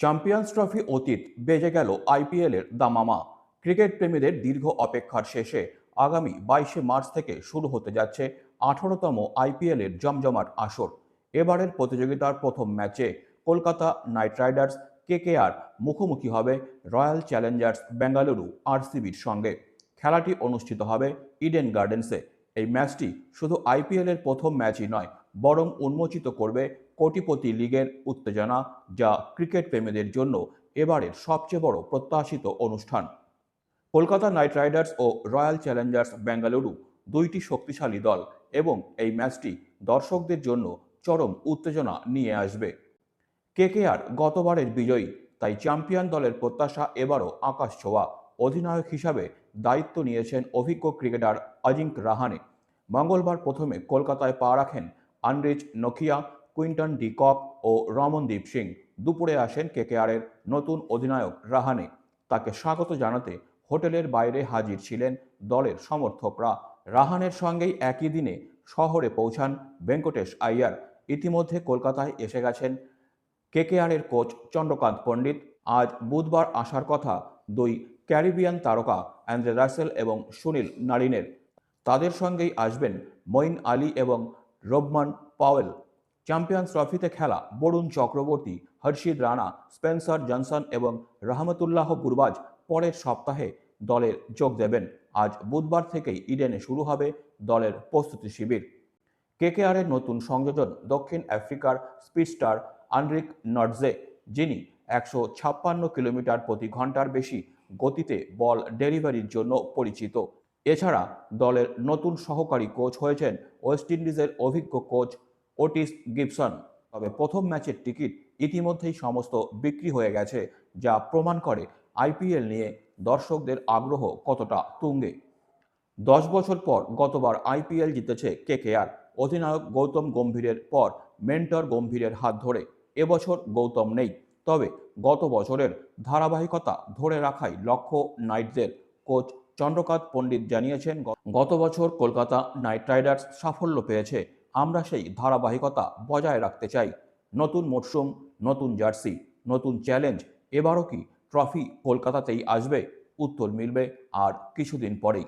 Champions trophy অতীত বেজে গেল আইপিএলের দামামা। ক্রিকেট প্রেমীদের দীর্ঘ অপেক্ষার শেষে আগামী বাইশে মার্চ থেকে শুরু হতে যাচ্ছে আঠারোতম আইপিএলের জমজমাট আসর। এবারের প্রতিযোগিতার প্রথম ম্যাচে কলকাতা নাইট রাইডার্স কেকেআর মুখোমুখি হবে রয়্যাল চ্যালেঞ্জার্স বেঙ্গালুরু আরসিবির সঙ্গে। খেলাটি অনুষ্ঠিত হবে ইডেন গার্ডেন্সে এই ম্যাচটি শুধু আইপিএলের প্রথম ম্যাচই নয়, বরং উন্মোচিত করবে কোটিপতি লিগের উত্তেজনা যা ক্রিকেট প্রেমীদের জন্য এবারের সবচেয়ে বড় প্রত্যাশিত অনুষ্ঠান। কলকাতা নাইট রাইডার্স ও রয়্যাল চ্যালেঞ্জার্স বেঙ্গালুরু দুইটি শক্তিশালী দল এবং এই ম্যাচটি দর্শকদের জন্য চরম উত্তেজনা নিয়ে আসবে। কেকেআর গতবারের বিজয়ী, তাই চ্যাম্পিয়ন দলের প্রত্যাশা এবারও আকাশ ছোঁয়া। অধিনায়ক হিসাবে দায়িত্ব নিয়েছেন অভিজ্ঞ ক্রিকেটার অজিঙ্ক রাহানে। মঙ্গলবার প্রথমে কলকাতায় পা রাখেন আনরিচ নকিয়া কুইন্টন ডি কক ও রমনদীপ সিং দুপুরে আসেন কেকেআরের নতুন অধিনায়ক রাহানে। তাকে স্বাগত জানাতে হোটেলের বাইরে হাজির ছিলেন দলের সমর্থকরা। রাহানের সঙ্গেই একই দিনে শহরে পৌঁছান ভেঙ্কটেশ আইয়ার। ইতিমধ্যে কলকাতায় এসে গেছেন কেকেআরের কোচ চন্দ্রকান্ত পণ্ডিত। আজ বুধবার আসার কথা দুই ক্যারিবিয়ান তারকা অ্যান্ড্রে রাসেল এবং সুনীল নারিনের। তাদের সঙ্গেই আসবেন মঈন আলী এবং রোবমান পাওয়েল। চ্যাম্পিয়ন্স ট্রফিতে খেলা, বরুণ চক্রবর্তী হর্ষিদ রানা, স্পেন্সার জনসন এবং রহমতুল্লাহ গুরবাজ পরের সপ্তাহে দলের যোগ দেবেন। আজ বুধবার থেকেই ইডেনে শুরু হবে দলের প্রস্তুতি শিবির। কেকেআরের নতুন সংযোজন দক্ষিণ আফ্রিকার স্পিডস্টার আনরিক নটজে যিনি একশো ছাপ্পান্ন কিলোমিটার প্রতি ঘণ্টার বেশি গতিতে বল ডেলিভারির জন্য পরিচিত। এছাড়া দলের নতুন সহকারী কোচ হয়েছেন ওয়েস্ট ইন্ডিজের অভিজ্ঞ কোচ ওটিস গিবসন তবে প্রথম ম্যাচের টিকিট ইতিমধ্যেই সমস্ত বিক্রি হয়ে গেছে, যা প্রমাণ করে আইপিএল নিয়ে দর্শকদের আগ্রহ কতটা তুঙ্গে। দশ বছর পর গতবার আইপিএল জিতেছে কেকেআর। অধিনায়ক গৌতম গম্ভীরের পর মেন্টর গম্ভীরের হাত ধরে। এবছর গৌতম নেই, তবে গত বছরের ধারাবাহিকতা ধরে রাখাই লক্ষ্য নাইটদের। কোচ চন্দ্রকান্ত পণ্ডিত জানিয়েছেন, গত বছর কলকাতা নাইট রাইডার্স সাফল্য পেয়েছে আমরা সেই ধারাবাহিকতা বজায় রাখতে চাই। নতুন মরশুম নতুন জার্সি, নতুন চ্যালেঞ্জ, এবারও কি ট্রফি কলকাতাতেই আসবে, উত্তর মিলবে আর কিছুদিন পরেই।